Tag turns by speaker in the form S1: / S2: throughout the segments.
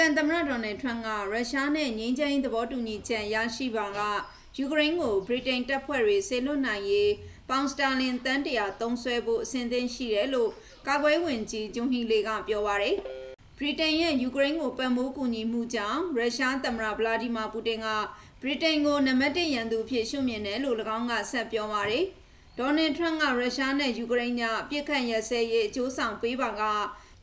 S1: ကန်သမ္မတဒေါ်နယ်ထရန့်ကရုရှားနဲ့ငြိမ်းချမ်းရေးသဘောတူညီချက်ရရှိပါကယူကရိန်းကိုဗြိတိန်တပ်ဖွဲ့တွေဆေလွတ်နိုင်ရေးပေါင်စတာလင်တန်းတရာသုံးဆွဲဖို့အစဉ်သင့်ရှိတယ်လို့ကာကွယ်ဝင်ကြီးဂျွန်ဟီလေကပြောပါရယ်ဗြိတိန်ရဲ့ယူကရိန်းကိုပံ့ပိုးကူညီမှုကြောင့်ရုရှားသမ္မတဗလာဒီမာပူတင်ကဗြိတိန်ကိုနံပါတ်1ရန်သူအဖြစ်ရှုမြင်တယ်လို့၎င်းကဆက်ပြောပါရယ်ဒေါ်နယ်ထရန့်ကရုရှားနဲ့ယူကရိန်းကြားအပြစ်ခတ်ရစဲရေးအကျိုးဆောင်ပေးပါက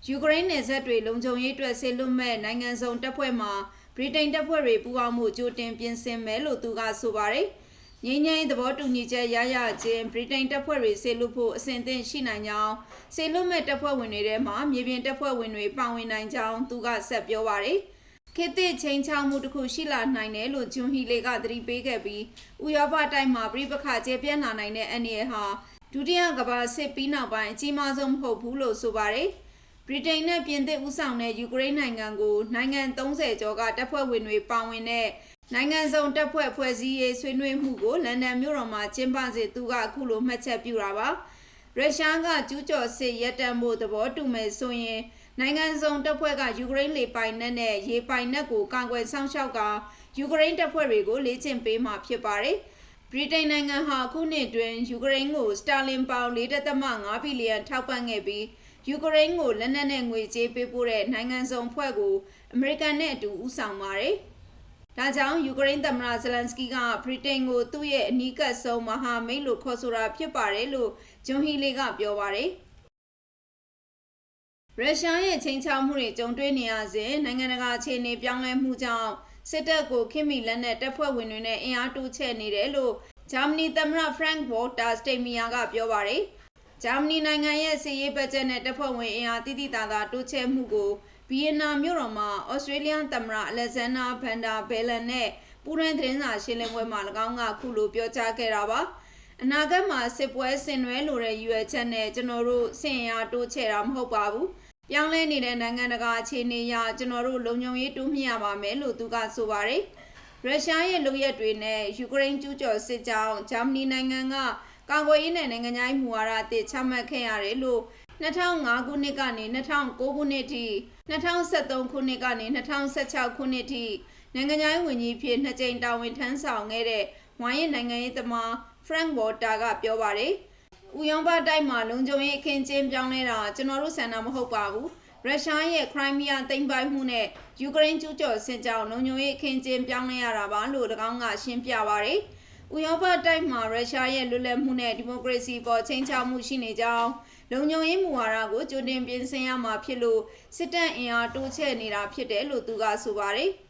S1: ယူကရိန်းနယ်စပ်တွေလုံခြုံရေးအတွက်ဆေလွတ်မဲ့နိုင်ငံစုံတပ်ဖွဲ့မှဗြိတိန်တပ်ဖွဲ့တွေပူးပေါင်းမှုကြိုတင်ပြင်ဆင်မယ်လို့သူကဆိုပါတယ်။ငြိမ်းချမ်းရေးသဘောတူညီချက်ရရချင်းဗြိတိန်တပ်ဖွဲ့တွေဆေလွတ်ဖို့အစဉ်သင့်ရှိနိုင်ကြောင်းဆေလွတ်မဲ့တပ်ဖွဲ့ဝင်တွေထဲမှာမြေပြင်တပ်ဖွဲ့ဝင်တွေပါဝင်နိုင်ကြောင်းသူကဆက်ပြောပါတယ်။ခေတ်သစ်ချင်းချောင်းမှုတစ်ခုရှိလာနိုင်တယ်လို့ဂျွန်ဟီလေကသတိပေးခဲ့ပြီးဥရောပတိုက်မှာပြိပခကျေပြန့်လာနိုင်တဲ့အန္တရာယ်ဟာဒုတိယကမ္ဘာစစ်ပြီးနောက်ပိုင်းအကြီးမားဆုံးမဟုတ်ဘူးလို့ဆိုပါတယ်။ ဗြိတိန်နဲ့ပြင်သစ်ဦးဆောင်တဲ့ယူကရိန်းနိုင်ငံကိုနိုင်ငံ30ကျော်ကတပ်ဖွဲ့ဝင်တွေပါဝင်တဲ့နိုင်ငံစုံတပ်ဖွဲ့ဖွဲ့စည်းရေးဆွေးနွေးမှုကိုလန်ဒန်မြို့တော်မှာကျင်းပစေသူကအခုလိုမှတ်ချက်ပြုတာပါရုရှားကကျူးကျော်စစ်ရပ်တန့်ဖို့သဘောတူမယ်ဆိုရင်နိုင်ငံစုံတပ်ဖွဲ့ကယူကရိန်းလေပိုင်နက်နဲ့ရေပိုင်နက်ကိုကာကွယ်ဆောင်ရှောက်ကယူကရိန်းတပ်ဖွဲ့တွေကိုလေ့ကျင့်ပေးမှာဖြစ်ပါတယ်ဗြိတိန်နိုင်ငံဟာအခုနှစ်တွင်ယူကရိန်းကိုစတာလင်ပေါင်4.5ဘီလီယံထောက်ပံ့ခဲ့ပြီး ယူကရိန်းကိုလက်နက်နဲ့ငွေကြေးပေးပို့တဲ့နိုင်ငံစုံဖွဲ့ကိုအမေရိကန်နဲ့အတူဦးဆောင်ပါတယ်။ဒါကြောင့်ယူကရိန်းသမ္မတဇလန်စကီကဗြိတိန်ကိုသူ့ရဲ့အနီးကပ်ဆုံးမဟာမိတ်လို့ခေါ်ဆိုတာဖြစ်ပါတယ်လို့ဂျွန်ဟီလီကပြောပါတယ်။ရုရှားရဲ့ချိန်ချောက်မှုတွေကြုံတွေ့နေရစဉ်နိုင်ငံတကာအခြေအနေပြောင်းလဲမှုကြောင့်စစ်တပ်ကိုခင်မီလက်နက်တပ်ဖွဲ့ဝင်တွေနဲ့အင်အားတိုးချဲ့နေတယ်လို့ဂျာမနီသမ္မတဖရန့်ဝေါ်တာစတိတ်မီယာကပြောပါတယ်။ ဂျာမနီနိုင်ငံရဲ့စီးရေးဘတ်ဂျက်နဲ့တပ်ဖွဲ့ဝင်အင်အားတိတိတသာတိုးချဲ့မှုကိုဗီယက်နမ်မြို့တော်မှာဩစတြေးလျသမ္မတအလက်ဇန်နာဗန်ဒါဘဲလန်နဲ့ပူးတွဲသတင်းစာရှင်းလင်းပွဲမှာ၎င်းကခုလိုပြောကြားခဲ့တာပါ။အနာဂတ်မှာစစ်ပွဲဆင်နွှဲလိုတဲ့ရွယ်ချက်နဲ့ကျွန်တော်တို့စင်ရတိုးချဲ့တာမဟုတ်ပါဘူး။ပြောင်းလဲနေတဲ့နိုင်ငံတကာအခြေအနေအရကျွန်တော်တို့လုံခြုံရေးတိုးမြှင့်ရပါမယ်လို့သူကဆိုပါတယ်။ရုရှားရဲ့လုပ်ရက်တွေနဲ့ယူကရိန်းကျူးကျော်စစ်ကြောင်းဂျာမနီနိုင်ငံက ကာကွယ်ရေးနဲ့နိုင်ငံခြားရေးမူဝါဒအသစ်ချမှတ်ခဲ့ရတယ်လို့2005ခုနှစ်ကနေ2009ခုနှစ်ထိ2013ခုနှစ်ကနေ2016ခုနှစ်ထိနိုင်ငံခြားရေးဝန်ကြီးဖြစ်နှစ်ကြိမ်တာဝန်ထမ်းဆောင်ခဲ့တဲ့ဝိုင်းရဲ့နိုင်ငံရေးသမားဖရန့်ဝေါ်တာကပြောပါတယ်။ဥယောဘတိုက်မှာလုံခြုံရေးအခင်းကျင်းပြောင်းလဲတာကျွန်တော်တို့ဆန္ဒမဟုတ်ပါဘူး။ရုရှားရဲ့ခရိုင်းမီးယားသိမ်းပိုက်မှုနဲ့ယူကရိန်းကျူးကျော်စစ်ကြောင်းလုံခြုံရေးအခင်းကျင်းပြောင်းလဲရတာပါလို့၎င်းကရှင်းပြပါတယ်။ ဥရောပတိုက်မှာရုရှားရဲ့လွတ်လပ်မှုနဲ့ဒီမိုကရေစီပေါ်ချိန်ချောက်မှုရှိနေကြောင်းလုံခြုံရေးမူဝါဒကိုကြိုတင်ပြင်ဆင်ရမှာဖြစ်လို့စစ်တပ်အင်အားတိုးချဲ့နေတာဖြစ်တယ်လို့သူကဆိုပါတယ်။